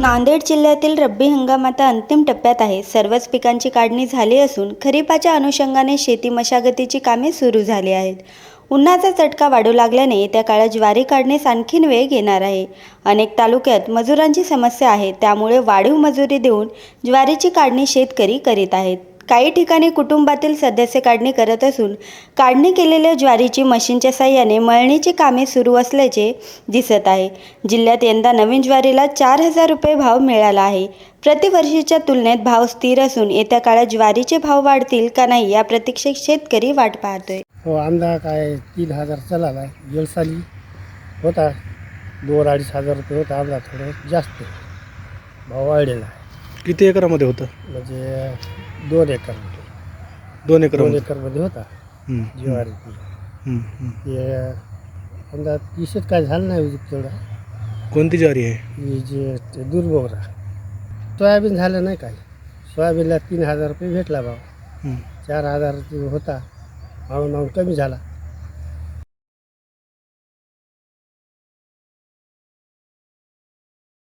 नांदेड जिल्ह्यातील रब्बी हंगाम आता अंतिम टप्प्यात आहे. सर्वच पिकांची काढणी झाली असून खरीपाच्या अनुषंगाने शेती मशागतीची कामे सुरू झाली आहेत. उन्हाचा चटका वाढू लागल्याने येत्या काळात ज्वारी काढण्यास आणखीन वेग येणार आहे. अनेक तालुक्यात मजुरांची समस्या आहे त्यामुळे वाढीव मजुरी देऊन ज्वारीची काढणी शेतकरी करीत आहेत. काही ठिकाणी कुटुंबातील सदस्य काढणी करत असून काढणी केलेल्या ज्वारीची मशीनच्या साह्याने मळणीची कामे सुरू असल्याचे दिसत आहे. जिल्ह्यात यंदा नवीन ज्वारीला चार हजार रुपये भाव मिळाला आहे. प्रतिवर्षीच्या तुलनेत भाव स्थिर असून येत्या काळात ज्वारीचे भाव वाढतील का नाही या प्रतीक्षेत शेतकरी वाट पाहतोय. हो आमदा काय तीन हजार चला येळसाली होता दोन अडीच हजार रुपये होता आमदा थोडं जास्त भाव वाढलेला आहे. किती एकरामध्ये होतं? म्हणजे दोन एकर दोन एकर दोन एकरमध्ये होता. ज्वारी. ते तीसच काय झालं नाही तेवढा. कोणती ज्वारी आहे? ही जे ते दुर्बोगरा. सोयाबीन झालं नाही काय सोयाबीनला तीन हजार रुपये भेटला भाव. हम्म. चार हजार होता. भाव कमी झाला.